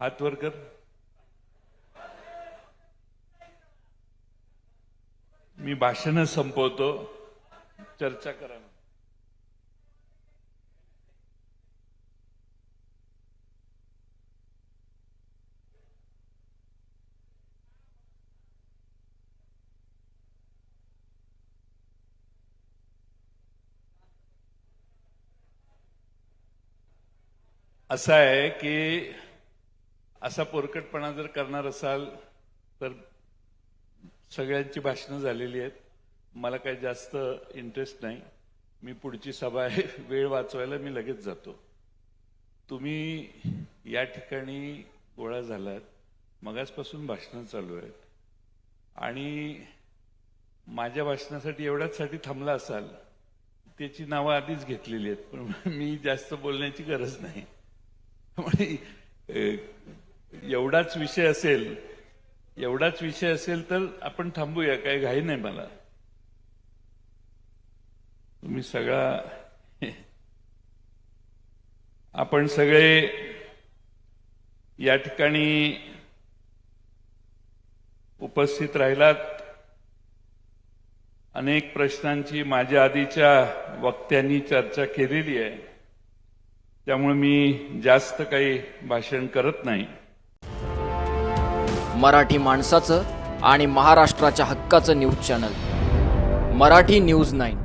हात वर कर. मी भाषण संपवतो. चर्चा करा. असं आहे की असा पोरकटपणा जर करणार असाल तर सगळ्यांची भाषणं झालेली आहेत. मला काही जास्त इंटरेस्ट नाही. मी पुढची सभा आहे वेळ वाचवायला मी लगेच जातो. तुम्ही या ठिकाणी गोळा झालात मगासपासून भाषणं चालू आहेत. आणि माझ्या भाषणासाठी एवढ्याचसाठी थांबला असाल त्याची नावं आधीच घेतलेली आहेत. पण मी जास्त बोलण्याची गरज नाही. म्हणजे, त्यामुळे एवढाच विषय असेल एवढाच विषय असेल तर आपण थांबूया काही घाई नाही मला. तुम्ही सगळा आपण सगळे या ठिकाणी उपस्थित राहिलात. अनेक प्रश्नांची माझ्या आधीच्या वक्त्यांनी चर्चा केलेली आहे. त्यामुळे मी जास्त काही भाषण करत नाही. मराठी माणसाचं आणि महाराष्ट्राच्या हक्काचं news channel. Marathi news nine.